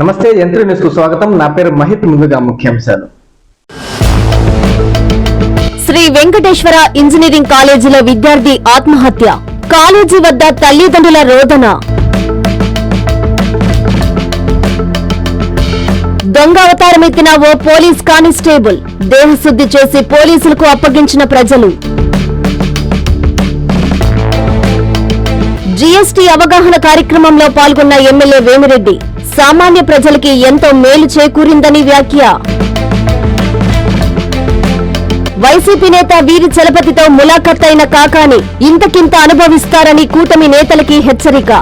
నమస్తే యంత్ర న్యూస్కు స్వాగతం. నా పేరు మహిత్ ముందుగా ముఖ్యాంశాలు. శ్రీ వెంకటేశ్వర ఇంజనీరింగ్ కాలేజీలో విద్యార్థి ఆత్మహత్య. కాలేజీ వద్ద తల్లిదండ్రుల రోదన. దొంగ అవతారమెత్తిన ఓ పోలీస్ కానిస్టేబుల్. దేహశుద్ధి చేసి పోలీసులకు అప్పగించిన ప్రజలు. జీఎస్టీ అవగాహన కార్యక్రమంలో పాల్గొన్న ఎమ్మెల్యే వేమిరెడ్డి సామాన్య ప్రజలకి ఎంతో మేలు చేకూరిందని వ్యాఖ్య. వైసీపీ నేత వీరి చలపతితో ములాఖత్ అయిన కాకాని ఇంతకింత అనుభవిస్తారని కూటమి నేతలకి హెచ్చరిక.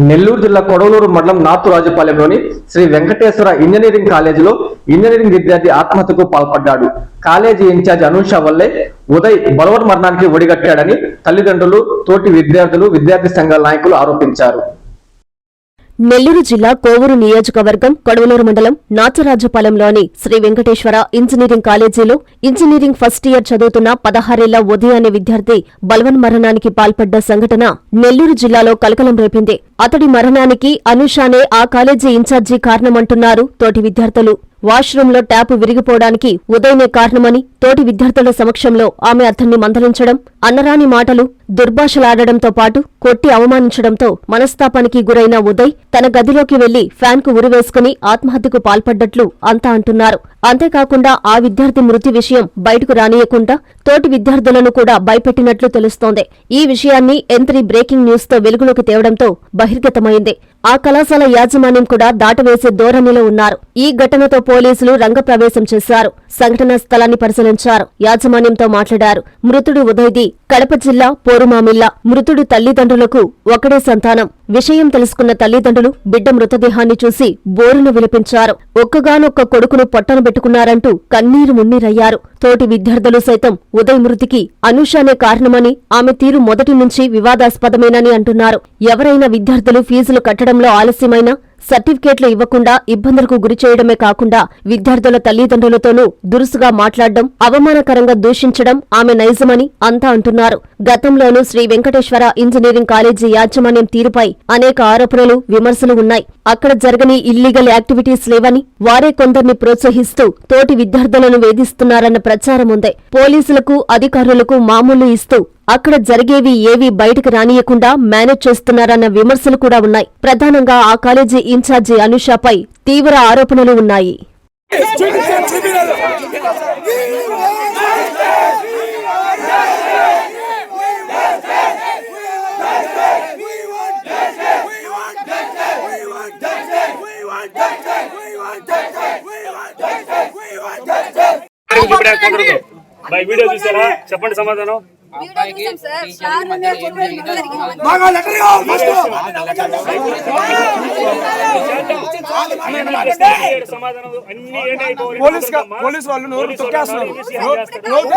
నెల్లూరు జిల్లా కొడవలూరు మండలం నాతు రాజుపాలెంలోని శ్రీ వెంకటేశ్వర ఇంజనీరింగ్ కాలేజీలో ఇంజనీరింగ్ విద్యార్థి ఆత్మహత్యకు పాల్పడ్డాడు. కాలేజీ ఇన్ఛార్జ్ అనూష వల్లే ఉదయ్ బలవన్ మరణానికి ఒడిగట్టాడని తల్లిదండ్రులు తోటి విద్యార్థులు విద్యార్థి సంఘాల నాయకులు ఆరోపించారు. నెల్లూరు జిల్లా కోవూరు నియోజకవర్గం కొడవలూరు మండలం నాచరాజుపాలెంలోని శ్రీ వెంకటేశ్వర ఇంజనీరింగ్ కాలేజీలో ఇంజనీరింగ్ ఫస్ట్ ఇయర్ చదువుతున్న పదహారేళ్ళ ఉదయ అనే విద్యార్థి బలవన్ మరణానికి పాల్పడ్డ సంఘటన నెల్లూరు జిల్లాలో కలకలం రేపింది. అతడి మరణానికి అనుషానే ఆ కాలేజీ ఇన్ఛార్జీ కారణమంటున్నారు తోటి విద్యార్థులు. వాష్రూంలో ట్యాపు విరిగిపోవడానికి ఉదయనే కారణమని తోటి విద్యార్థుల సమక్షంలో ఆమె అతన్ని మందలించడం అన్నరాని మాటలు దుర్భాషలాడడంతో పాటు కొట్టి అవమానించడంతో మనస్తాపానికి గురైన ఉదయ్ తన గదిలోకి వెళ్ళి ఫ్యాన్కు ఉరివేసుకుని ఆత్మహత్యకు పాల్పడ్డట్లు అంతా అంటున్నారు. అంతేకాకుండా ఆ విద్యార్థి మృతి విషయం బయటకు రానియకుండా తోటి విద్యార్థులను కూడా భయపెట్టినట్లు తెలుస్తోంది. ఈ విషయాన్ని ఎంత్రీ బ్రేకింగ్ న్యూస్తో వెలుగులోకి తేవడంతో బహిర్గతమైంది. ఆ కళాశాల యాజమాన్యం కూడా దాటవేసే ధోరణిలో ఉన్నారు. ఈ ఘటనతో పోలీసులు రంగప్రవేశం చేశారు. సంఘటనా స్థలాన్ని పరిశీలించారు. యాజమాన్యంతో మాట్లాడారు. మృతుడు ఉదయ్ది కడప జిల్లా పోరుమామిల్ల. మృతుడు తల్లిదండ్రులకు ఒకడే సంతానం. విషయం తెలుసుకున్న తల్లిదండ్రులు బిడ్డ మృతదేహాన్ని చూసి బోరును విలపించారు. ఒక్కగానొక్క కొడుకును పొట్టను పెట్టుకున్నారంటూ కన్నీరు మున్నీరయ్యారు. తోటి విద్యార్థులు సైతం ఉదయ్ మృతికి అనూషానే కారణమని ఆమె తీరు మొదటి నుంచి వివాదాస్పదమేనని అంటున్నారు. ఎవరైనా విద్యార్థులు ఫీజులు కట్టడంలో ఆలస్యమైనా సర్టిఫికేట్లు ఇవ్వకుండా ఇబ్బందులకు గురి చేయడమే కాకుండా విద్యార్థుల తల్లిదండ్రులతోనూ దురుసుగా మాట్లాడడం అవమానకరంగా దూషించడం ఆమె నైజమని అంతా అంటున్నారు. గతంలోనూ శ్రీ వెంకటేశ్వర ఇంజనీరింగ్ కాలేజీ యాజమాన్యం తీరుపై అనేక ఆరోపణలు విమర్శలు ఉన్నాయి. అక్కడ జరగని ఇల్లీగల్ యాక్టివిటీస్ లేవని వారే కొందరిని ప్రోత్సహిస్తూ తోటి విద్యార్థులను వేధిస్తున్నారన్న ప్రచారం ఉంది. పోలీసులకు అధికారులకు మామూలు ఇస్తూ అక్కడ జరిగేవి ఏవీ బయటకు రానియకుండా మేనేజ్ చేస్తున్నారన్న విమర్శలు కూడా ఉన్నాయి. ప్రధానంగా ఆ కాలేజీ ఇన్ఛార్జి అనుషాపై తీవ్ర ఆరోపణలు ఉన్నాయి. వీడియో చూసారా? చెప్పండి సమాధానం. ఏంటి అయిపోవాలి పోలీస్ గా- పోలీస్ వాళ్ళు నోరు తొక్కేస్తున్నారు. నోరు.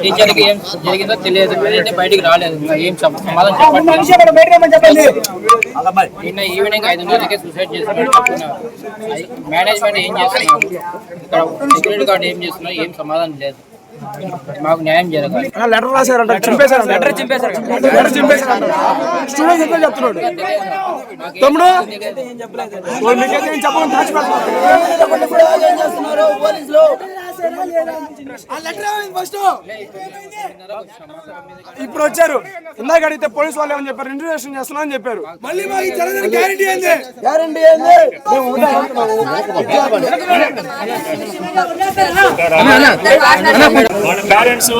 టీచర్కి ఏం జరిగిందో తెలియదు అంటే బయటికి రాలేదు ఏం సమాధానం చెప్పండి నిన్న ఈవినింగ్ ఐదున్నరకే సూసైడ్ చేస్తున్నారు మేనేజ్మెంట్ ఏం చేస్తున్నారు ఇక్కడ సెక్యూరిటీ గార్డ్ ఏం చేస్తున్నారు? ఏం సమాధానం లేదు మాకు న్యాయం జరగాలి లెటర్ రాశారంట చింపేశారంట లెటర్ చింపేశారు లెటర్ చింపేశారంట స్టూడెంట్ ఎట్లా చెప్తున్నాడు తమ్ముడు మీకైతే ఏం చెప్పమని దాచిపెడతారు ఇప్పుడు వచ్చారు. ఇందాక అడిగితే పోలీస్ వాళ్ళు ఏమని చెప్పారు? ఇంటర్వ్యూషన్ చేస్తున్నా అని చెప్పారు. మళ్ళీ మాకు గ్యారంటీ ఏంది? గ్యారంటీ ఏంది? వాళ్ళ పేరెంట్స్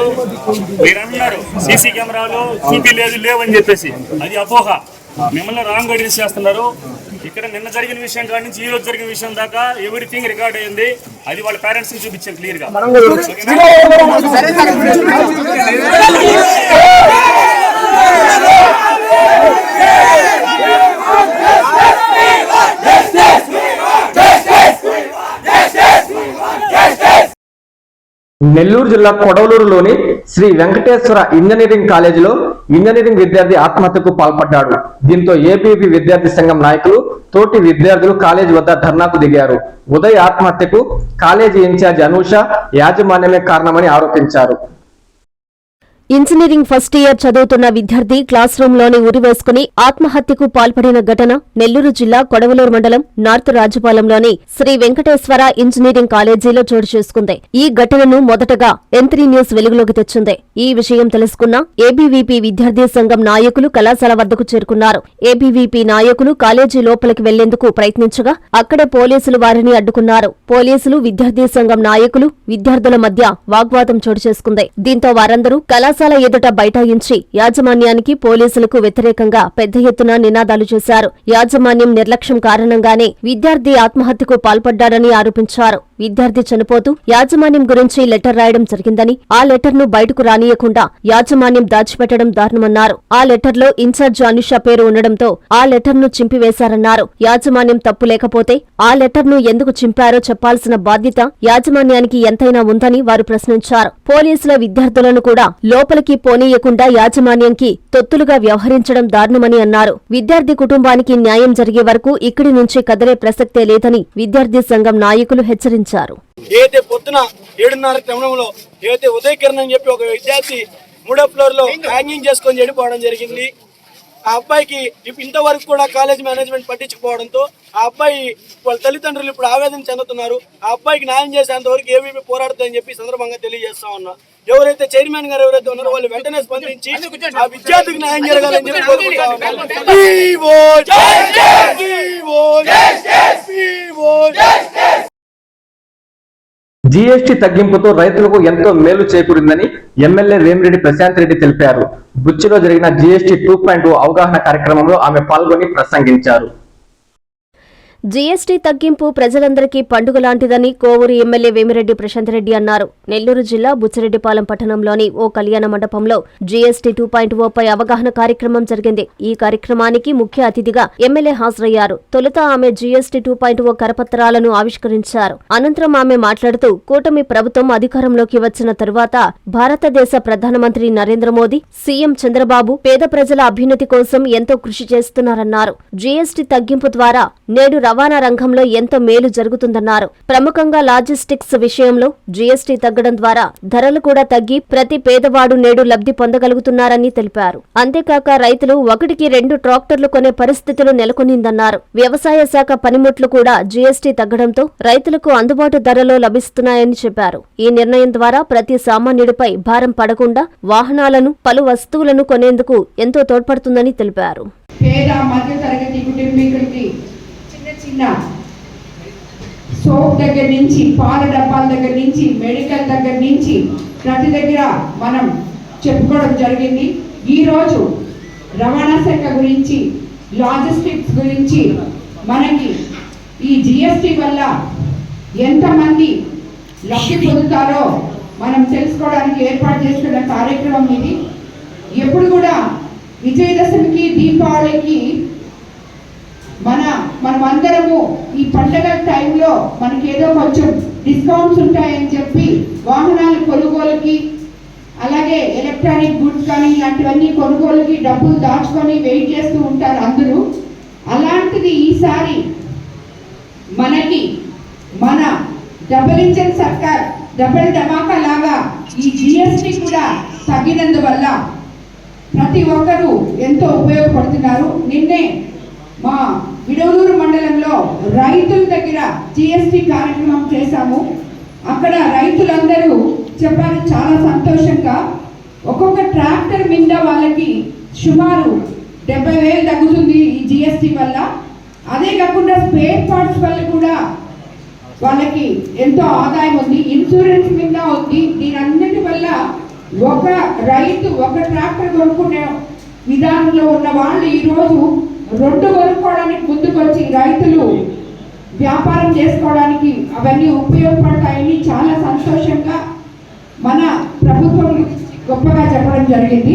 మీరన్నారు సీసీ కెమెరాలు సీపీ లేదు లేవని చెప్పేసి. అది అపోహ. మిమ్మల్ని రాంగ్ గైడెన్స్ చేస్తున్నారు. ఇక్కడ నిన్న జరిగిన విషయం కాడి నుంచి ఈ రోజు జరిగిన విషయం దాకా ఎవ్రీథింగ్ రికార్డ్ అయ్యింది. అది వాళ్ళ పేరెంట్స్కి చూపించారు క్లియర్గా. నెల్లూరు జిల్లా కొడవలూరులోని శ్రీ వెంకటేశ్వర ఇంజనీరింగ్ కాలేజీలో ఇంజనీరింగ్ విద్యార్థి ఆత్మహత్యకు పాల్పడ్డాడు. దీంతో ఏపీపీ విద్యార్థి సంఘం నాయకులు తోటి విద్యార్థులు కాలేజీ వద్ద ధర్నాకు దిగారు. ఉదయ్ ఆత్మహత్యకు కాలేజీ ఇన్ఛార్జ్ అనూష యాజమాన్యమే కారణమని ఆరోపించారు. ఇంజనీరింగ్ ఫస్ట్ ఇయర్ చదువుతున్న విద్యార్థి క్లాస్ రూమ్లోని ఉరివేసుకుని ఆత్మహత్యకు పాల్పడిన ఘటన నెల్లూరు జిల్లా కొడవలూరు మండలం నార్త్ రాజపాలెంలోని శ్రీ వెంకటేశ్వర ఇంజనీరింగ్ కాలేజీలో చోటు చేసుకుంది. ఈ ఘటనను మొదటగా ఎంత్రీ న్యూస్ వెలుగులోకి తెచ్చింది. ఈ విషయం తెలుసుకున్న ఏబీవీపీ విద్యార్థి సంఘం నాయకులు కళాశాల వద్దకు చేరుకున్నారు. ఏబీవీపీ నాయకులు కాలేజీ లోపలికి వెళ్ళేందుకు ప్రయత్నించగా అక్కడే పోలీసులు వారిని అడ్డుకున్నారు. పోలీసులు విద్యార్థి సంఘం నాయకులు విద్యార్థుల మధ్య వాగ్వాదం చోటు చేసుకుంది. దీంతో వారందరూ కళా కళాశాల ఎదుట బైఠాయించి యాజమాన్యానికి పోలీసులకు వ్యతిరేకంగా పెద్ద ఎత్తున నినాదాలు చేశారు. యాజమాన్యం నిర్లక్ష్యం కారణంగానే విద్యార్థి ఆత్మహత్యకు పాల్పడ్డాడని ఆరోపించారు. విద్యార్థి చనిపోతూ యాజమాన్యం గురించి లెటర్ రాయడం జరిగిందని ఆ లెటర్ను బయటకు రానియకుండా యాజమాన్యం దాచిపెట్టడం దారుణమన్నారు. ఆ లెటర్లో ఇన్ఛార్జ్ అనుషా పేరు ఉండడంతో ఆ లెటర్ను చింపివేశారన్నారు. యాజమాన్యం తప్పు లేకపోతే ఆ లెటర్ను ఎందుకు చింపారో చెప్పాల్సిన బాధ్యత యాజమాన్యానికి ఎంతైనా ఉందని వారు ప్రశ్నించారు. పోలీసుల విద్యార్థులను కూడా లోపలికి పోనీయకుండా యాజమాన్యంకి తొత్తులుగా వ్యవహరించడం దారుణమని అన్నారు. విద్యార్థి కుటుంబానికి న్యాయం జరిగే వరకు ఇక్కడి నుంచి కదలే ప్రసక్తే లేదని విద్యార్థి సంఘం నాయకులు హెచ్చరించారు. ఏదైతే పొద్దున ఏడున్నర క్రమంలో ఏదైతే ఉదయ్ అని చెప్పి ఒక విద్యార్థి మూడో ఫ్లోర్లో హ్యాంగింగ్ చేసుకొని చెడిపోవడం జరిగింది. ఆ అబ్బాయికి ఇంతవరకు కూడా కాలేజ్ మేనేజ్మెంట్ పట్టించుకోవడంతో ఆ అబ్బాయి వాళ్ళ తల్లిదండ్రులు ఇప్పుడు ఆవేదన చెందుతున్నారు. ఆ అబ్బాయికి న్యాయం చేసేంత వరకు ఏమేమి పోరాడుతుందని చెప్పి సందర్భంగా తెలియజేస్తా ఉన్నా. ఎవరైతే చైర్మన్ గారు ఎవరైతే ఉన్నారో వాళ్ళు వెంటనే స్పందించి ఆ విద్యార్థికి న్యాయం జరగాలని చెప్పి కోరుకుంటా జీఎస్టీ తగ్గింపుతో రైతులకు ఎంతో మేలు చేకూరిందని ఎమ్మెల్యే వేమిరెడ్డి ప్రశాంత్ రెడ్డి తెలిపారు. బుచ్చిలో జరిగిన జీఎస్టీ టూ పాయింట్ అవగాహన కార్యక్రమంలో ఆమె పాల్గొని ప్రసంగించారు. జీఎస్టీ తగ్గింపు ప్రజలందరికీ పండుగ లాంటిదని కోవూరు ఎమ్మెల్యే వేమిరెడ్డి ప్రశాంత్ రెడ్డి అన్నారు. నెల్లూరు జిల్లా బుచ్చిరెడ్డిపాలెం పట్టణంలోని ఓ కళ్యాణ మండపంలో జీఎస్టీ టూ పాయింట్ ఓపై అవగాహన కార్యక్రమం జరిగింది. ఈ కార్యక్రమానికి ముఖ్య అతిథిగా ఎమ్మెల్యే హాజరయ్యారు. తొలుత ఆమె జీఎస్టీ టూ పాయింట్ ఓ కరపత్రాలను ఆవిష్కరించారు. అనంతరం ఆమె మాట్లాడుతూ కూటమి ప్రభుత్వం అధికారంలోకి వచ్చిన తరువాత భారతదేశ ప్రధానమంత్రి నరేంద్ర మోదీ సీఎం చంద్రబాబు పేద ప్రజల అభ్యున్నతి కోసం ఎంతో కృషి చేస్తున్నారన్నారు. జీఎస్టీ తగ్గింపు ద్వారా నేడు రవాణా రంగంలో ఎంతో మేలు జరుగుతుందన్నారు. ప్రముఖంగా లాజిస్టిక్స్ విషయంలో జీఎస్టీ తగ్గడం ద్వారా ధరలు కూడా తగ్గి ప్రతి పేదవాడు నేడు లబ్ధి పొందగలుగుతున్నారని తెలిపారు. అంతేకాక రైతులు ఒకటికి రెండు ట్రాక్టర్లు కొనే పరిస్థితులు నెలకొనిందన్నారు. వ్యవసాయ శాఖ పనిముట్లు కూడా జీఎస్టీ తగ్గడంతో రైతులకు అందుబాటు ధరలో లభిస్తున్నాయని చెప్పారు. ఈ నిర్ణయం ద్వారా ప్రతి సామాన్యుడిపై భారం పడకుండా వాహనాలను పలు వస్తువులను కొనేందుకు ఎంతో తోడ్పడుతుందని తెలిపారు. పేద మధ్యతరగతి కుటుంబీకులకి చిన్న సోప్ దగ్గర నుంచి పాల డబ్బాల దగ్గర నుంచి మెడికల్ దగ్గర నుంచి ప్రతి దగ్గర మనం చెప్పుకోవడం జరిగింది. ఈరోజు రవాణా శాఖ గురించి లాజిస్టిక్స్ గురించి మనకి ఈ జిఎస్టి వల్ల ఎంతమంది లబ్ధి పొందుతారో మనం తెలుసుకోవడానికి ఏర్పాటు చేసుకున్న కార్యక్రమం ఇది. ఎప్పుడు కూడా విజయదశమికి దీపావళికి మన మనమందరము ఈ పండగ టైంలో మనకి ఏదో కొంచెం డిస్కౌంట్స్ ఉంటాయని చెప్పి వాహనాలు కొనుగోలుకి అలాగే ఎలక్ట్రానిక్ గుడ్స్ కానీ ఇలాంటివన్నీ కొనుగోలుకి డబ్బులు దాచుకొని వెయిట్ చేస్తూ ఉంటారు అందరూ. అలాంటిది ఈసారి మనకి మన డబుల్ ఇంజన్ సర్కార్ డబుల్ ధమాకా లాగా ఈ జిఎస్టి కూడా తగ్గినందువల్ల ప్రతి ఒక్కరూ ఎంతో ఉపయోగపడుతున్నారు. నిన్నే మా విడవలూరు మండలంలో రైతుల దగ్గర జిఎస్టి కార్యక్రమం చేశాము. అక్కడ రైతులందరూ చెప్పారు చాలా సంతోషంగా. ఒక్కొక్క ట్రాక్టర్ మీద వాళ్ళకి సుమారు డెబ్బై వేలు తగ్గుతుంది ఈ జిఎస్టి వల్ల. అదే కాకుండా స్పేర్ పార్ట్స్ వల్ల కూడా వాళ్ళకి ఎంతో ఆదాయం ఉంది. ఇన్సూరెన్స్ మీద ఉంది. దీని వల్ల ఒక రైతు ఒక ట్రాక్టర్ కొనుక్కునే విధానంలో ఉన్న వాళ్ళు ఈరోజు రెండు కొనుక్కోవడానికి ముందుకు వచ్చి రైతులు వ్యాపారం చేసుకోవడానికి అవన్నీ ఉపయోగపడతాయని చాలా సంతోషంగా మన ప్రభుత్వం గొప్పగా చెప్పడం జరిగింది.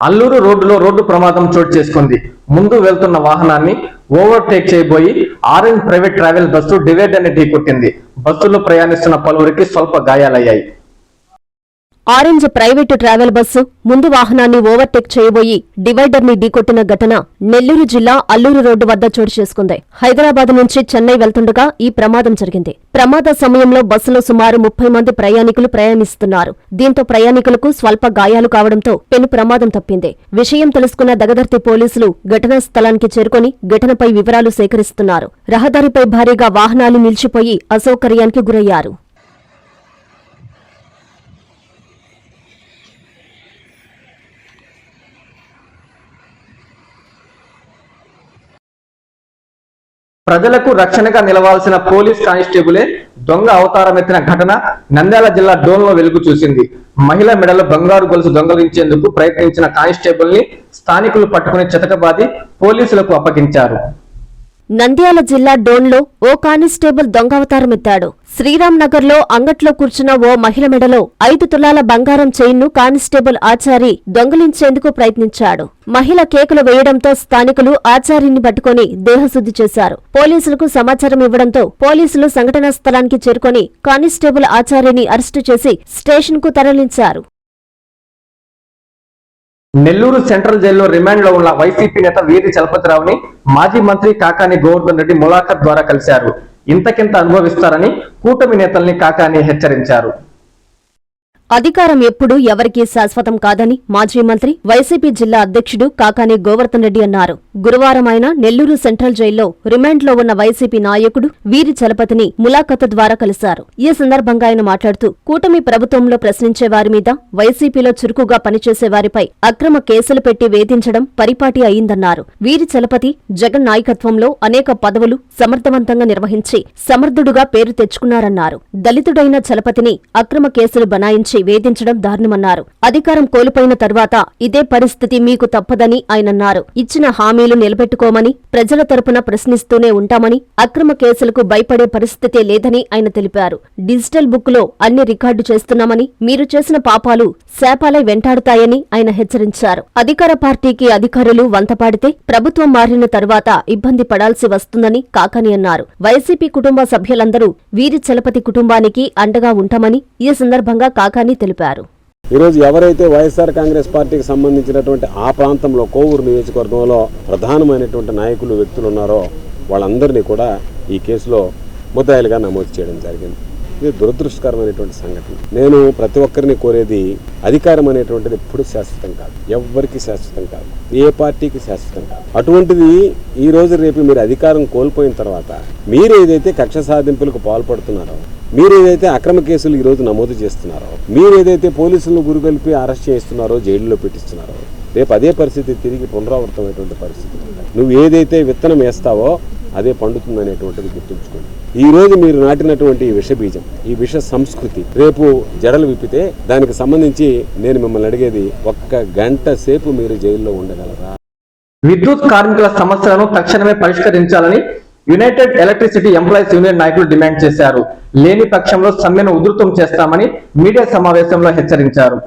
అల్లూరు రోడ్డులో రోడ్డు ప్రమాదం చోటు చేసుకుంది. ముందు వెళ్తున్న వాహనాన్ని ఓవర్టేక్ చేయబోయి ఆరెంజ్ ప్రైవేట్ ట్రావెల్ బస్సు డివైడ్ని ఢీకొట్టింది. బస్సులో ప్రయాణిస్తున్న పలువురికి స్వల్ప గాయాలయ్యాయి. ఆరెంజ్ ప్రైవేటు ట్రావెల్ బస్సు ముందు వాహనాన్ని ఓవర్టేక్ చేయబోయి డివైడర్ని ఢీకొట్టిన ఘటన నెల్లూరు జిల్లా అల్లూరు రోడ్డు వద్ద చోటు చేసుకుంది. హైదరాబాద్ నుంచి చెన్నై వెళ్తుండగా ఈ ప్రమాదం జరిగింది. ప్రమాద సమయంలో బస్సులో సుమారు ముప్పై మంది ప్రయాణికులు ప్రయాణిస్తున్నారు. దీంతో ప్రయాణికులకు స్వల్ప గాయాలు కావడంతో పెను ప్రమాదం తప్పింది. విషయం తెలుసుకున్న దగదర్తి పోలీసులు ఘటనా స్థలానికి చేరుకొని ఘటనపై వివరాలు సేకరిస్తున్నారు. రహదారిపై భారీగా వాహనాలు నిలిచిపోయి అసౌకర్యానికి గురయ్యారు. ప్రజలకు రక్షణగా నిలవాల్సిన పోలీస్ కానిస్టేబులే దొంగ అవతారం ఎత్తిన ఘటన నంద్యాల జిల్లా డోన్లో వెలుగు చూసింది. మహిళ మెడలో బంగారు గొలుసు దొంగలించేందుకు ప్రయత్నించిన కానిస్టేబుల్ని స్థానికులు పట్టుకుని చితకబాది పోలీసులకు అప్పగించారు. నంద్యాల జిల్లా డోన్లో ఓ కానిస్టేబుల్ దొంగవతారమెత్తాడు శ్రీరామ్ నగర్లో అంగట్లో కూర్చున్న ఓ మహిళ మెడలో ఐదు తులాల బంగారం చైన్ను కానిస్టేబుల్ ఆచారి దొంగిలించేందుకు ప్రయత్నించాడు. మహిళ కేకులు వేయడంతో స్థానికులు ఆచారిని పట్టుకుని దేహశుద్ధి చేశారు. పోలీసులకు సమాచారం ఇవ్వడంతో పోలీసులు సంఘటనా స్థలానికి చేరుకొని కానిస్టేబుల్ ఆచారిని అరెస్టు చేసి స్టేషన్కు తరలించారు. నెల్లూరు సెంట్రల్ జైల్లో రిమాండ్లో ఉన్న వైసీపీ నేత వీరి చలపతిరావుని మాజీ మంత్రి కాకాని గోవర్ధన్ రెడ్డి ములాఖత్ ద్వారా కలిశారు. ఇంతకింత అనుభవిస్తారని కూటమి నేతల్ని కాకాని హెచ్చరించారు. అధికారం ఎప్పుడూ ఎవరికీ శాశ్వతం కాదని మాజీ మంత్రి వైసీపీ జిల్లా అధ్యక్షుడు కాకాని గోవర్ధన్ రెడ్డి అన్నారు. గురువారం ఆయన నెల్లూరు సెంట్రల్ జైల్లో రిమాండ్లో ఉన్న వైసీపీ నాయకుడు వీరి చలపతిని ములాఖతు ద్వారా కలిశారు. ఈ సందర్భంగా ఆయన మాట్లాడుతూ కూటమి ప్రభుత్వంలో ప్రశ్నించే వారి మీద వైసీపీలో చురుకుగా పనిచేసే వారిపై అక్రమ కేసులు పెట్టి వేధించడం పరిపాటి అయిందన్నారు. వీరి చలపతి జగన్ నాయకత్వంలో అనేక పదవులు సమర్థవంతంగా నిర్వహించి సమర్థుడుగా పేరు తెచ్చుకున్నారన్నారు. దళితుడైన చలపతిని అక్రమ కేసులు బనాయించి వేధించడం దారుణమన్నారు. అధికారం కోల్పోయిన తర్వాత ఇదే పరిస్థితి మీకు తప్పదని ఆయనన్నారు ఇచ్చిన హామీలు నిలబెట్టుకోమని ప్రజల తరపున ప్రశ్నిస్తూనే ఉంటామని అక్రమ కేసులకు భయపడే పరిస్థితే లేదని ఆయన తెలిపారు. డిజిటల్ బుక్లో అన్ని రికార్డు చేస్తున్నామని మీరు చేసిన పాపాలు శాపాలై వెంటాడుతాయని ఆయన హెచ్చరించారు. అధికార పార్టీకి అధికారులు వంతపాడితే ప్రభుత్వం మారిన తర్వాత ఇబ్బంది పడాల్సి వస్తుందని కాకని అన్నారు. వైసీపీ కుటుంబ సభ్యులందరూ వీరి చలపతి కుటుంబానికి అండగా ఉంటామని ఈ సందర్భంగా కాకాని తెలిపారు. ఈరోజు ఎవరైతే వైఎస్ఆర్ కాంగ్రెస్ పార్టీకి సంబంధించినటువంటి ఆ ప్రాంతంలో కోవూరు నియోజకవర్గంలో ప్రధానమైనటువంటి నాయకులు వ్యక్తులు ఉన్నారో వాళ్ళందరినీ కూడా ఈ కేసులో ముద్దాయిలుగా నమోదు చేయడం జరిగింది. ఇది దురదృష్టకరమైనటువంటి సంఘటన. నేను ప్రతి ఒక్కరిని కోరేది అధికారం అనేటువంటిది ఎప్పుడు శాశ్వతం కాదు. ఎవ్వరికి శాశ్వతం కాదు. ఏ పార్టీకి శాశ్వతం కాదు. అటువంటిది ఈ రోజు రేపు మీరు అధికారం కోల్పోయిన తర్వాత మీరు ఏదైతే కక్ష సాధింపులకు పాల్పడుతున్నారో మీరు ఏదైతే అక్రమ కేసులు ఈరోజు నమోదు చేస్తున్నారో మీరు ఏదైతే పోలీసులను గురిగొల్పి అరెస్ట్ చేస్తున్నారో జైల్లో పెట్టిస్తున్నారో రేపు అదే పరిస్థితి తిరిగి పునరావృతమైనటువంటి పరిస్థితి నువ్వు ఏదైతే విత్తనం వేస్తావో అదే పండుతుంది అనేటువంటిది గుర్తుంచుకోండి. ఈ రోజు మీరు నాటినటువంటి ఈ విష బీజం ఈ విష సంస్కృతి రేపు జడలు విప్పితే దానికి సంబంధించి నేను మిమ్మల్ని అడిగేది ఒక్క గంట సేపు మీరు జైల్లో ఉండగలరా? విద్యుత్ కార్మికుల సమస్యలను తక్షణమే పరిష్కరించాలని యునైటెడ్ ఎలక్ట్రిసిటీ ఎంప్లాయీస్ యూనియన్ నాయకులు డిమాండ్ చేశారు. లేని పక్షంలో సమ్మెను ఉధృతం చేస్తామని మీడియా సమావేశంలో హెచ్చరించారు.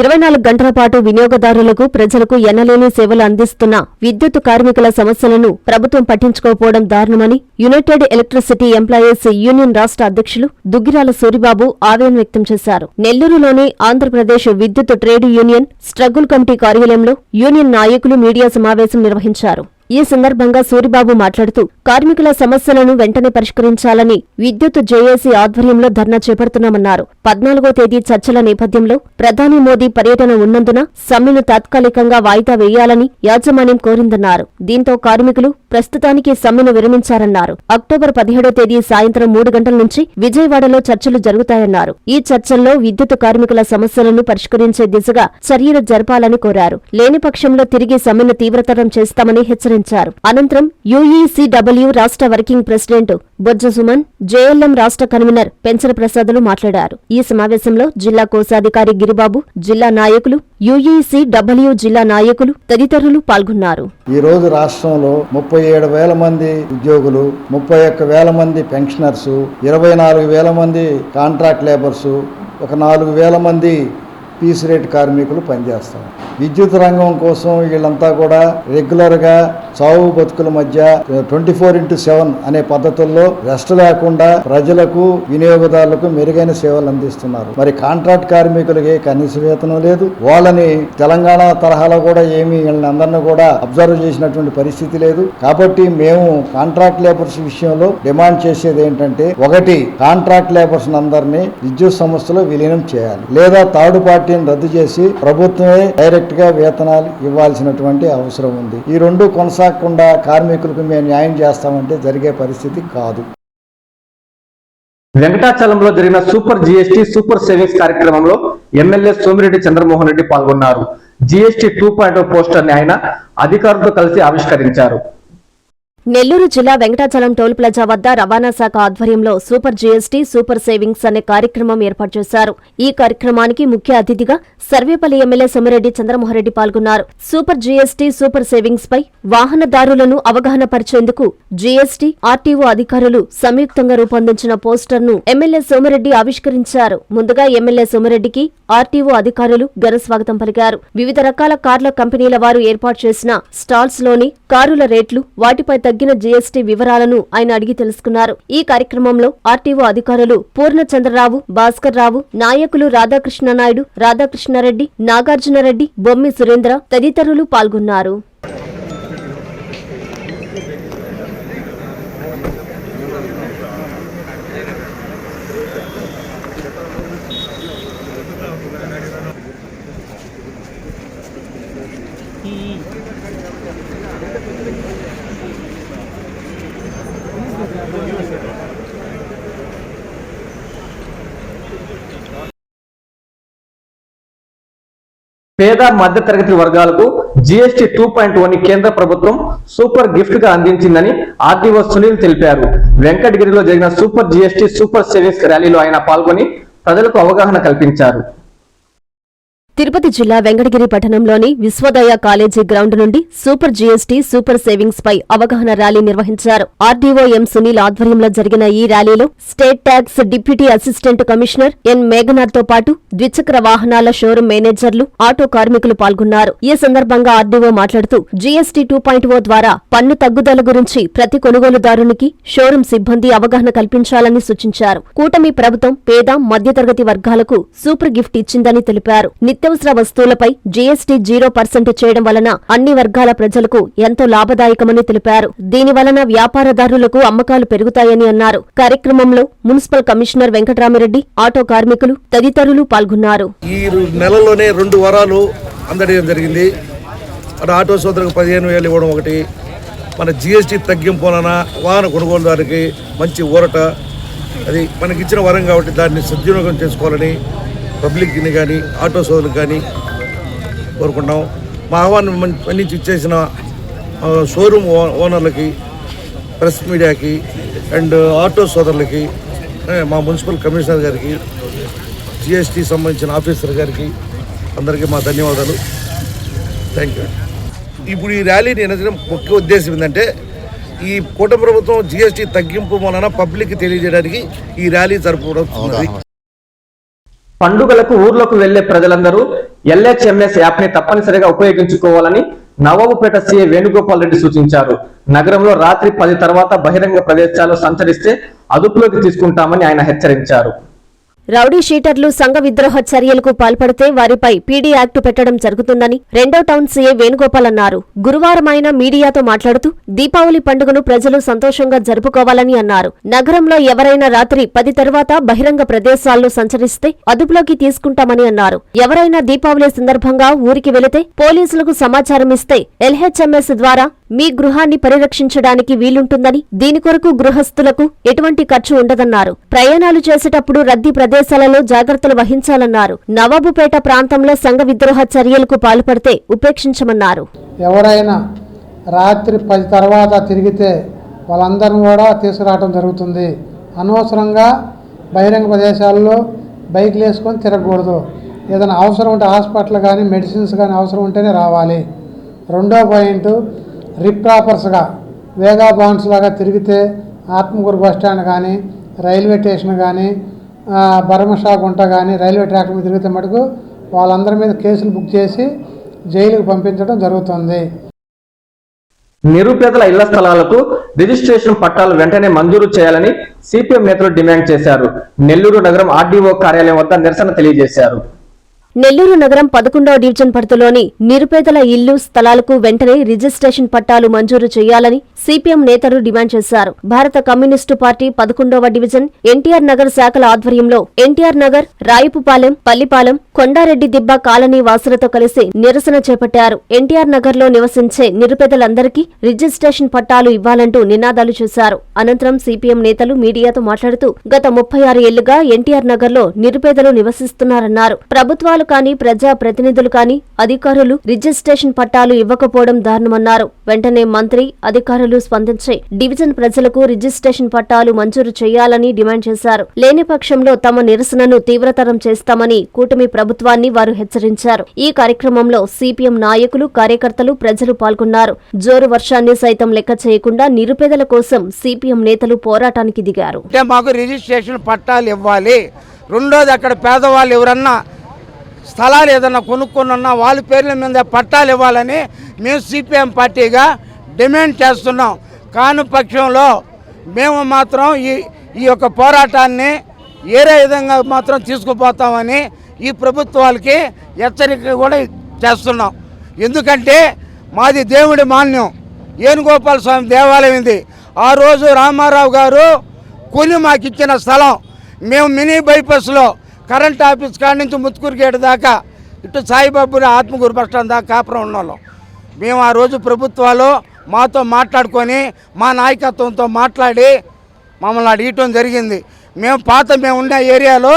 ఇరవై నాలుగు గంటల పాటు వినియోగదారులకు ప్రజలకు ఎన్నలేని సేవలు అందిస్తున్న విద్యుత్ కార్మికుల సమస్యలను ప్రభుత్వం పట్టించుకోకపోవడం దారుణమని యునైటెడ్ ఎలక్ట్రిసిటీ ఎంప్లాయీస్ యూనియన్ రాష్ట్ర అధ్యక్షులు దుగ్గిరాల సూరిబాబు ఆవేదన వ్యక్తం చేశారు. నెల్లూరులోని ఆంధ్రప్రదేశ్ విద్యుత్ ట్రేడ్ యూనియన్ స్ట్రగుల్ కమిటీ కార్యాలయంలో యూనియన్ నాయకులు మీడియా సమావేశం నిర్వహించారు. ఈ సందర్భంగా సూరిబాబు మాట్లాడుతూ కార్మికుల సమస్యలను వెంటనే పరిష్కరించాలని విద్యుత్ జేఏసీ ఆధ్వర్యంలో ధర్నా చేపడుతున్నామన్నారు. పద్నాలుగో తేదీ చర్చల నేపథ్యంలో ప్రధాని మోదీ పర్యటన ఉన్నందున సమ్మెను తాత్కాలికంగా వాయిదా వేయాలని యాజమాన్యం కోరిందన్నారు. దీంతో కార్మికులు ప్రస్తుతానికి సమ్మెను విరమించారన్నారు. అక్టోబర్ పదిహేడో తేదీ సాయంత్రం మూడు గంటల నుంచి విజయవాడలో చర్చలు జరుగుతాయన్నారు. ఈ చర్చల్లో విద్యుత్ కార్మికుల సమస్యలను పరిష్కరించే దిశగా చర్యలు జరపాలని కోరారు. లేని పక్షంలో తిరిగి సమ్మెను తీవ్రతరం చేస్తామని హెచ్చరించారు. అనంతరం యుఈసీడబ్ల్యూ రాష్ట్ర working president Bojja Suman JLM రాష్ట్ర కన్వీనర్ పెంచల ప్రసాదులు మాట్లాడారు. ఈ సమావేశంలో జిల్లా కోశాధికారి గిరిబాబు జిల్లా నాయకులు యుఈసీడబ్ల్యూ జిల్లా నాయకులు తదితరులు పాల్గొన్నారు. ఈ రోజు రాష్ట్రంలో ముప్పై ఏడు వేల మంది ఉద్యోగులు ముప్పై ఒక్క వేల మంది పెన్షనర్స్ ఇరవై నాలుగు వేల మంది కాంట్రాక్ట్ లేబర్సు ఒక నాలుగు వేల మంది పీస్ రేట్ కార్మికులు పనిచేస్తాం విద్యుత్ రంగం కోసం వీళ్ళంతా కూడా రెగ్యులర్గా చావు బతుకుల మధ్య ట్వంటీ ఫోర్ ఇంటూ సెవెన్ అనే పద్ధతుల్లో రెస్ట్ లేకుండా ప్రజలకు వినియోగదారులకు మెరుగైన సేవలు అందిస్తున్నారు. మరి కాంట్రాక్ట్ కార్మికులకి కనీస వేతనం లేదు. వాళ్ళని తెలంగాణ తరహాలో కూడా ఏమి వీళ్ళని అందరిని కూడా అబ్జర్వ్ చేసినటువంటి పరిస్థితి లేదు. కాబట్టి మేము కాంట్రాక్ట్ లేబర్స్ విషయంలో డిమాండ్ చేసేది ఏంటంటే ఒకటి కాంట్రాక్ట్ లేబర్స్ అందరినీ విద్యుత్ సంస్థలో విలీనం చేయాలి. లేదా థర్డ్ పార్టీ పార్టీని రద్దు చేసి ప్రభుత్వమే డైరెక్ట్గా వేతనాలు ఇవ్వాల్సినటువంటి అవసరం ఉంది. ఈ రెండు కొనసాగకుండా కార్మికులకు మేము న్యాయం చేస్తామంటే జరిగే పరిస్థితి కాదు. వెంకటాచలంలో జరిగిన సూపర్ జిఎస్టి సూపర్ సేవింగ్స్ కార్యక్రమంలో ఎమ్మెల్యే సోమిరెడ్డి చంద్రమోహన్ రెడ్డి పాల్గొన్నారు. జిఎస్టి టూ పాయింట్ పోస్టర్ని ఆయన అధికారులతో కలిసి ఆవిష్కరించారు. నెల్లూరు జిల్లా వెంకటాచలం టోల్ ప్లాజా వద్ద రవాణా శాఖ ఆధ్వర్యంలో సూపర్ జీఎస్టీ సూపర్ సేవింగ్స్ అనే కార్యక్రమం ఏర్పాటు చేశారు. ఈ కార్యక్రమానికి ముఖ్య అతిథిగా సర్వేపల్లి ఎమ్మెల్యే సోమిరెడ్డి చంద్రమోహన్రెడ్డి పాల్గొన్నారు. సూపర్ జీఎస్టీ సూపర్ సేవింగ్స్ పై వాహనదారులను అవగాహన పరిచేందుకు జీఎస్టీ ఆర్టీఓ అధికారులు సంయుక్తంగా రూపొందించిన పోస్టర్ను ఎమ్మెల్యే సోమిరెడ్డి ఆవిష్కరించారు. ముందుగా ఎమ్మెల్యే సోమిరెడ్డికి ఆర్టీఓ అధికారులు ఘన స్వాగతం పలికారు. వివిధ రకాల కార్ల కంపెనీల వారు ఏర్పాటు చేసిన స్టాల్స్లోని కారుల రేట్లు వాటిపై తగ్గిన జీఎస్టీ వివరాలను ఆయన అడిగి తెలుసుకున్నారు. ఈ కార్యక్రమంలో ఆర్టీఓ అధికారులు పూర్ణచంద్రరావు భాస్కర్ రావు నాయకులు రాధాకృష్ణ నాయుడు రాధాకృష్ణారెడ్డి నాగార్జునరెడ్డి బొమ్మి సురేంద్ర తదితరులు పాల్గొన్నారు. పేద మధ్య తరగతి వర్గాలకు జిఎస్టి టూ పాయింట్ వన్ కేంద్ర ప్రభుత్వం సూపర్ గిఫ్ట్గా అందించిందని ఆర్డీఓ సునీల్ తెలిపారు. వెంకటగిరిలో జరిగిన సూపర్ జిఎస్టి సూపర్ సేవింగ్స్ ర్యాలీలో ఆయన పాల్గొని ప్రజలకు అవగాహన కల్పించారు. తిరుపతి జిల్లా వెంకటగిరి పట్టణంలోని విశ్వోదయ కాలేజీ గ్రౌండ్ నుండి సూపర్ జీఎస్టీ సూపర్ సేవింగ్స్ పై అవగాహన ర్యాలీ నిర్వహించారు. ఆర్డీఓ ఎం సునీల్ ఆధ్వర్యంలో జరిగిన ఈ ర్యాలీలో state tax deputy assistant commissioner N మేఘనాథ్తో పాటు ద్విచక్ర వాహనాల షోరూం మేనేజర్లు ఆటో కార్మికులు పాల్గొన్నారు. ఈ సందర్భంగా ఆర్డీఓ మాట్లాడుతూ జీఎస్టీ టూ పాయింట్ ఓ ద్వారా పన్ను తగ్గుదల గురించి ప్రతి కొనుగోలుదారునికి షోరూం సిబ్బంది అవగాహన కల్పించాలని సూచించారు. కూటమి ప్రభుత్వం పేద మధ్యతరగతి వర్గాలకు సూపర్ గిఫ్ట్ ఇచ్చిందని తెలిపారు. నిత్యావసర వస్తువులపై జీఎస్టీ జీరో పర్సెంట్ చేయడం వలన అన్ని వర్గాల ప్రజలకు ఎంతో లాభదాయకమని తెలిపారు. దీని వలన వ్యాపారదారులకు అమ్మకాలు పెరుగుతాయని అన్నారు. కార్యక్రమంలో మున్సిపల్ కమిషనర్ వెంకటరామిరెడ్డి ఆటో కార్మికులు తదితరులు పాల్గొన్నారు. ఈ నెలలోనే రెండు వారాలు అందడం జరిగింది. మన ఆటో సోదరులకు పదిహేను వేలు ఇవ్వడం ఒకటి. మన జిఎస్టి తగ్గింపు వలన వాహన కొనుగోలుదారుకి మంచి ఊరట. అది మనకి ఇచ్చిన వరం కాబట్టి దాన్ని సద్వినియోగం చేసుకోవాలని పబ్లిక్ని కానీ ఆటో సోదరులకు కానీ కోరుకుంటాం మా ఆహ్వానం మన్- మన్నించి ఇచ్చేసిన షోరూమ్ ఓనర్లకి ప్రెస్ మీడియాకి అండ్ ఆటో సోదరులకి మా మున్సిపల్ కమిషనర్ గారికి జిఎస్టీ సంబంధించిన ఆఫీసర్ గారికి అందరికీ మా ధన్యవాదాలు. Thank you. ఇప్పుడు ఈ ర్యాలీ నేను ముఖ్య ఉద్దేశం ఏంటంటే ఈ కూటమి ప్రభుత్వం జిఎస్టీ తగ్గింపు వలన పబ్లిక్ తెలియజేయడానికి ఈ ర్యాలీ జరుపుకోవడం పండుగలకు ఊర్లోకి వెళ్ళే ప్రజలందరూ ఎల్హెచ్ఎంఎస్ యాప్ని తప్పనిసరిగా ఉపయోగించుకోవాలని నవాబుపేట సీఏ వేణుగోపాల్ రెడ్డి సూచించారు. నగరంలో రాత్రి పది తర్వాత బహిరంగ ప్రదేశాలు సంచరిస్తే అదుపులోకి తీసుకుంటామని ఆయన హెచ్చరించారు. రౌడీ షీటర్లు సంఘ విద్రోహ చర్యలకు పాల్పడితే వారిపై పీడీ యాక్టు పెట్టడం జరుగుతుందని రెండో టౌన్ సీఏ వేణుగోపాల్ అన్నారు. గురువారం ఆయన మీడియాతో మాట్లాడుతూ దీపావళి పండుగను ప్రజలు సంతోషంగా జరుపుకోవాలని అన్నారు. నగరంలో ఎవరైనా రాత్రి పది తర్వాత బహిరంగ ప్రదేశాల్లో సంచరిస్తే అదుపులోకి తీసుకుంటామని అన్నారు. ఎవరైనా దీపావళి సందర్భంగా ఊరికి వెళితే పోలీసులకు సమాచారం ఇస్తే ఎల్హెచ్ఎంఎస్ ద్వారా మీ గృహాన్ని పరిరక్షించడానికి వీలుంటుందని దీని కొరకు గృహస్థులకు ఎటువంటి ఖర్చు ఉండదన్నారు. ప్రయాణాలు చేసేటప్పుడు రద్దీ ప్రదేశాలలో జాగ్రత్తలు వహించాలన్నారు. నవాబుపేట ప్రాంతంలో సంఘ విద్రోహ చర్యలకు పాల్పడితే ఉపేక్షించమన్నారు. ఎవరైనా రాత్రి పది తర్వాత తిరిగితే వాళ్ళందరిని కూడా తీసుకురావడం జరుగుతుంది. అనవసరంగా బహిరంగ ప్రదేశాల్లో బైక్లు వేసుకొని తిరగకూడదు. ఏదైనా అవసరం ఉంటే హాస్పిటల్ కానీ మెడిసిన్స్ కానీ అవసరం ఉంటేనే రావాలి. రెండో పాయింట్ రిప్రాపర్స్గా వేగా బాండ్స్ లాగా తిరిగితే ఆత్మకూరు బస్ స్టాండ్ కానీ రైల్వే స్టేషన్ కానీ బర్మషా గుంట కానీ రైల్వే ట్రాక్ మీద తిరిగితే మటుకు వాళ్ళందరి మీద కేసులు బుక్ చేసి జైలుకు పంపించడం జరుగుతుంది. నిరుపేదల ఇళ్ళ స్థలాలకు రిజిస్ట్రేషన్ పట్టాలు వెంటనే మంజూరు చేయాలని సిపిఎం నేతలు డిమాండ్ చేశారు. నెల్లూరు నగరం ఆర్డీఓ కార్యాలయం వద్ద నిరసన తెలియజేశారు. నెల్లూరు నగరం పదకొండవ డివిజన్ పరిధిలోని నిరుపేదల ఇల్లు స్థలాలకు వెంటనే రిజిస్ట్రేషన్ పట్టాలు మంజూరు చేయాలని సిపిఎం నేతలు డిమాండ్ చేశారు. భారత కమ్యూనిస్టు పార్టీ పదకొండవ డివిజన్ ఎన్టీఆర్ నగర్ శాఖల ఆధ్వర్యంలో ఎన్టీఆర్ నగర్ రాయపుపాలెం పల్లిపాలెం కొండారెడ్డి దిబ్బ కాలనీ వాసులతో కలిసి నిరసన చేపట్టారు. ఎన్టీఆర్ నగర్లో నివసించే నిరుపేదలందరికీ రిజిస్ట్రేషన్ పట్టాలు ఇవ్వాలంటూ నినాదాలు చేశారు. అనంతరం సిపిఎం నేతలు మీడియాతో మాట్లాడుతూ గత ముప్పై ఆరు ఏళ్ళుగా ఎన్టీఆర్ నగర్లో నిరుపేదలు నివసిస్తున్నారన్నారు. ప్రభుత్వాలు కానీ ప్రజా ప్రతినిధులు కానీ అధికారులు రిజిస్ట్రేషన్ పట్టాలు ఇవ్వకపోవడం దారుణమన్నారు. వెంటనే మంత్రి అధికారులు స్పందించి డివిజన్ ప్రజలకు రిజిస్ట్రేషన్ పట్టాలు మంజూరు చేయాలని డిమాండ్ చేశారు. లేని పక్షంలో తమ నిరసనను తీవ్రతరం చేస్తామని కూటమి ప్రభుత్వాన్ని వారు హెచ్చరించారు. ఈ కార్యక్రమంలో సిపిఎం నాయకులు కార్యకర్తలు ప్రజలు పాల్గొన్నారు. జోరు వర్షాన్ని సైతం లెక్క చేయకుండా నిరుపేదల కోసం సిపిఎం నేతలు పోరాటానికి దిగారు. మాకు రిజిస్ట్రేషన్ పట్టాలు ఇవ్వాలి. రెండోది అక్కడ పేదవాళ్ళు ఎవరన్నా స్థలాలు ఏదన్నా కొనుక్కున్నా వాళ్ళ పేర్ల మీద పట్టాలు ఇవ్వాలని మేము సిపిఎం పార్టీగా డిమాండ్ చేస్తున్నాం. కాని పక్షంలో మేము మాత్రం ఈ ఈ యొక్క పోరాటాన్ని ఏరే విధంగా మాత్రం తీసుకుపోతామని ఈ ప్రభుత్వాలకి హెచ్చరిక కూడా చేస్తున్నాం. ఎందుకంటే మాది దేవుడి మాన్యం. ఏనుగోపాల స్వామి దేవాలయం ఇది. ఆ రోజు రామారావు గారు కొని మాకు ఇచ్చిన స్థలం. మేము మినీ బైపాస్లో కరెంట్ ఆఫీస్ కాడి నుంచి ముత్తుకూరు గేట్ దాకా ఇటు సాయిబాబుని ఆత్మకూరు బస్ స్టాండ్ దాకా కాపురం ఉన్నాం మేము ఆ రోజు ప్రభుత్వాలు మాతో మాట్లాడుకొని మా నాయకత్వంతో మాట్లాడి మమ్మల్ని అడిగటం జరిగింది. మేము పాత మేము ఉన్న ఏరియాలో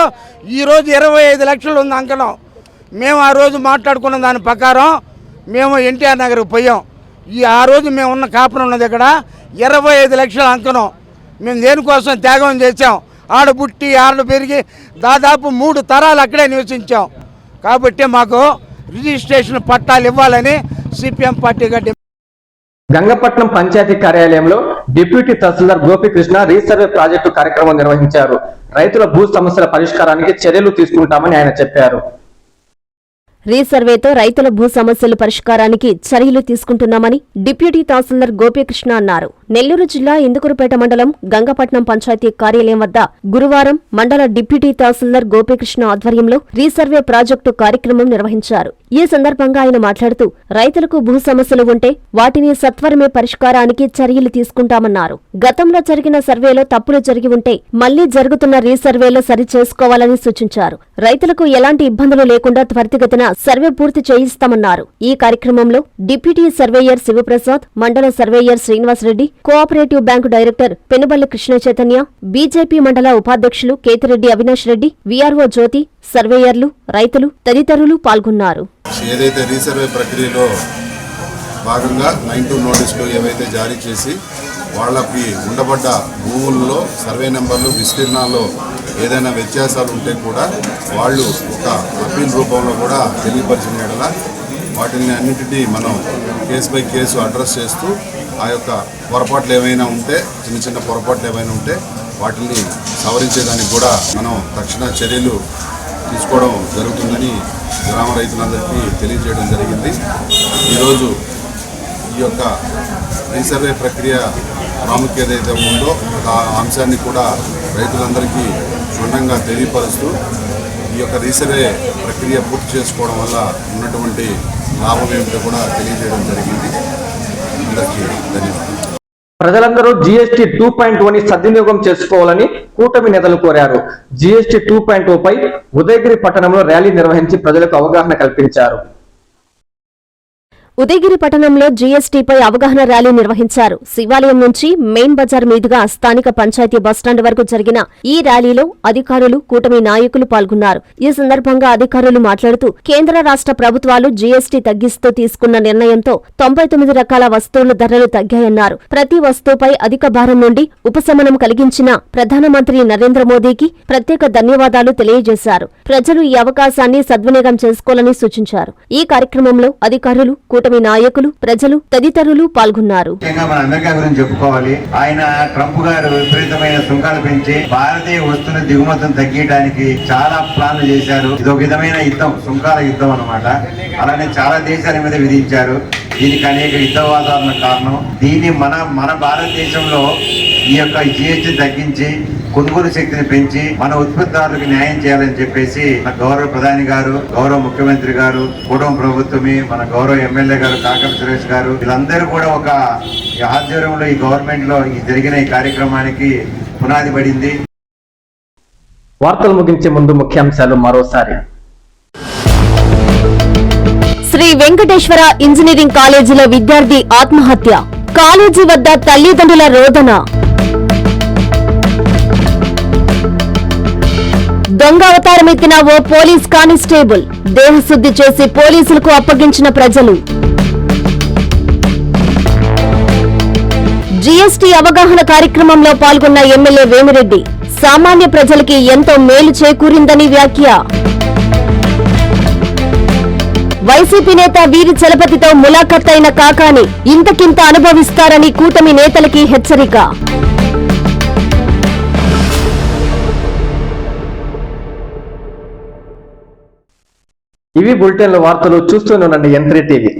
ఈరోజు ఇరవై ఐదు లక్షలు ఉంది అంకణం. మేము ఆ రోజు మాట్లాడుకున్న దాని ప్రకారం మేము ఎన్టీఆర్ నగర్కి పోయాం. ఈ ఆ రోజు మేము ఉన్న కాపురం ఉన్నది ఇక్కడ ఇరవై ఐదు లక్షల అంకణం. మేము దేనికోసం త్యాగం చేసాం ఆడ పుట్టి ఆడ పెరిగి దాదాపు మూడు తరాలు అక్కడే నివసించాం. కాబట్టి మాకు రిజిస్ట్రేషన్ పట్టాలు ఇవ్వాలని సిపిఎం పార్టీగా డిమాండ్. గంగపట్నం పంచాయతీ కార్యాలయంలో deputy tahsildar Gopikrishna resurvey project కార్యక్రమం నిర్వహించారు. రైతుల భూ సమస్యల పరిష్కారానికి చర్యలు తీసుకుంటామని ఆయన చెప్పారు. రీసర్వేతో రైతుల భూ సమస్యల పరిష్కారానికి చర్యలు తీసుకుంటున్నామని డిప్యూటీ తహసీల్దార్ గోపీకృష్ణ అన్నారు. నెల్లూరు జిల్లా ఇందుకురుపేట మండలం గంగపట్నం పంచాయతీ కార్యాలయం వద్ద గురువారం మండల డిప్యూటీ తహసీల్దార్ గోపీకృష్ణ ఆధ్వర్యంలో రీసర్వే ప్రాజెక్టు కార్యక్రమం నిర్వహించారు. ఈ సందర్భంగా ఆయన మాట్లాడుతూ రైతులకు భూ సమస్యలు ఉంటే వాటిని సత్వరమే పరిష్కారానికి చర్యలు తీసుకుంటామన్నారు. గతంలో జరిగిన సర్వేలో తప్పులు జరిగి ఉంటే మళ్ళీ జరుగుతున్న రీసర్వేలో సరి చేసుకోవాలని సూచించారు. రైతులకు ఎలాంటి ఇబ్బందులు లేకుండా త్వరితగతిన సర్వే పూర్తి చేయిస్తామన్నారు. ఈ కార్యక్రమంలో deputy surveyor Sivaprasad mandal surveyor Srinivasareddy cooperative bank director Penuballi Krishna Chaitanya BJP mandal ఉపాధ్యక్షులు కేతిరెడ్డి అవినాష్ రెడ్డి వీఆర్ఓ జ్యోతి సర్వేయర్లు రైతులు తదితరులు పాల్గొన్నారు. ఏదైతే రీసర్వే ప్రక్రియలో భాగంగా నైన్ టూ నోటీసులు ఏవైతే జారీ చేసి వాళ్ళకి ఉండబడ్డ భూముల్లో సర్వే నెంబర్లు విస్తీర్ణాల్లో ఏదైనా వ్యత్యాసాలు ఉంటే కూడా వాళ్ళు ఒక అప్పీల్ రూపంలో కూడా తెలియపరిచిన ఎడల వాటిని అన్నింటినీ మనం కేసు బై కేసు అడ్రస్ చేస్తూ ఆ యొక్క పొరపాట్లు ఏమైనా ఉంటే చిన్న చిన్న పొరపాట్లు ఏమైనా ఉంటే వాటిని సవరించేదానికి కూడా మనం తక్షణ చర్యలు తీసుకోవడం జరుగుతుందని గ్రామ రైతులందరికీ తెలియజేయడం జరిగింది. ఈరోజు ఈ యొక్క రీసర్వే ప్రక్రియ ప్రాముఖ్యత ఏదైతే ఉందో ఆ అంశాన్ని కూడా రైతులందరికీ క్షుణ్ణంగా తెలియపరుస్తూ ఈ యొక్క రీసర్వే ప్రక్రియ పూర్తి చేసుకోవడం వల్ల ఉన్నటువంటి లాభం ఏమిటో కూడా తెలియజేయడం జరిగింది. అందరికీ ధన్యవాదాలు. ప్రజలందరూ జీఎస్టీ టూ పాయింట్ ఓని సద్వినియోగం చేసుకోవాలని కూటమి నేతలు కోరారు. జీఎస్టీ టూ పాయింట్ పై ఉదయగిరి పట్టణంలో ర్యాలీ నిర్వహించి ప్రజలకు అవగాహన కల్పించారు. ఉదయగిరి పట్టణంలో జీఎస్టీపై అవగాహన ర్యాలీ నిర్వహించారు. శివాలయం నుంచి మెయిన్ బజార్ మీదుగా స్థానిక పంచాయతీ బస్టాండ్ వరకు జరిగిన ఈ ర్యాలీలో అధికారులు కూటమి నాయకులు పాల్గొన్నారు. ఈ సందర్భంగా అధికారులు మాట్లాడుతూ కేంద్ర రాష్ట్ర ప్రభుత్వాలు జీఎస్టీ తగ్గిస్తూ తీసుకున్న నిర్ణయంతో తొంభై తొమ్మిది రకాల వస్తువుల ధరలు తగ్గాయన్నారు. ప్రతి వస్తువుపై అధిక భారం నుండి ఉపశమనం కలిగించిన ప్రధానమంత్రి నరేంద్ర మోదీకి ప్రత్యేక ధన్యవాదాలు తెలియజేశారు. ప్రజలు ఈ అవకాశాన్ని సద్వినియోగం చేసుకోవాలని సూచించారు. ఈ కార్యక్రమంలో అధికారులు కూటమి నాయకులు ప్రజలు తదితరులు పాల్గొన్నారు. చెప్పుకోవాలి. ఆయన ట్రంప్ గారు విపరీతమైన సుంకాలు పెంచి భారతీయ వస్తువుల దిగుమతులు తగ్గించడానికి చాలా ప్లాన్లు చేశారు. ఇది ఒక విధమైన యుద్ధం సుంకాల యుద్ధం అన్నమాట. అలానే చాలా దేశాల మీద విధించారు. దీనికి అనేక యుద్ధ వాతావరణ కారణం. దీన్ని మన మన భారతదేశంలో ఈ యొక్క జిఎస్టీ తగ్గించి కొనుగోలు శక్తిని పెంచి మన ఉత్పత్తిదారులకు న్యాయం చేయాలని చెప్పేసి మన గౌరవ ప్రధాని గారు గౌరవ ముఖ్యమంత్రి గారు కుటుంబ ప్రభుత్వమే మన గౌరవ ఎమ్మెల్యే గారు కాకల సురేష్ గారు వీళ్ళందరూ కూడా ఒక ఆధ్వర్యంలో ఈ గవర్నమెంట్లో ఈ జరిగిన ఈ కార్యక్రమానికి పునాది పడింది. వార్తలు ముగించే ముందు ముఖ్యాంశాలు మరోసారి. శ్రీ వెంకటేశ్వర ఇంజనీరింగ్ కాలేజీలో విద్యార్థి ఆత్మహత్య. కాలేజీ వద్ద తల్లిదండ్రుల రోదన. దొంగ అవతారమెత్తిన ఓ పోలీస్ కానిస్టేబుల్ దేహశుద్ధి చేసి పోలీసులకు అప్పగించిన ప్రజలు. జీఎస్టీ అవగాహన కార్యక్రమంలో పాల్గొన్న ఎమ్మెల్యే వేమిరెడ్డి సామాన్య ప్రజలకి ఎంతో మేలు చేకూరిందని వ్యాఖ్య. వైసీపీ నేత వీరి చలపతితో ములాఖత్ అయిన కాకాని ఇంతకింత అనుభవిస్తారని కూటమి నేతలకి హెచ్చరిక. ఇవి బులెటిన్ల వార్తలు చూస్తూనే ఉండండి ఎంత్రీ టీవీ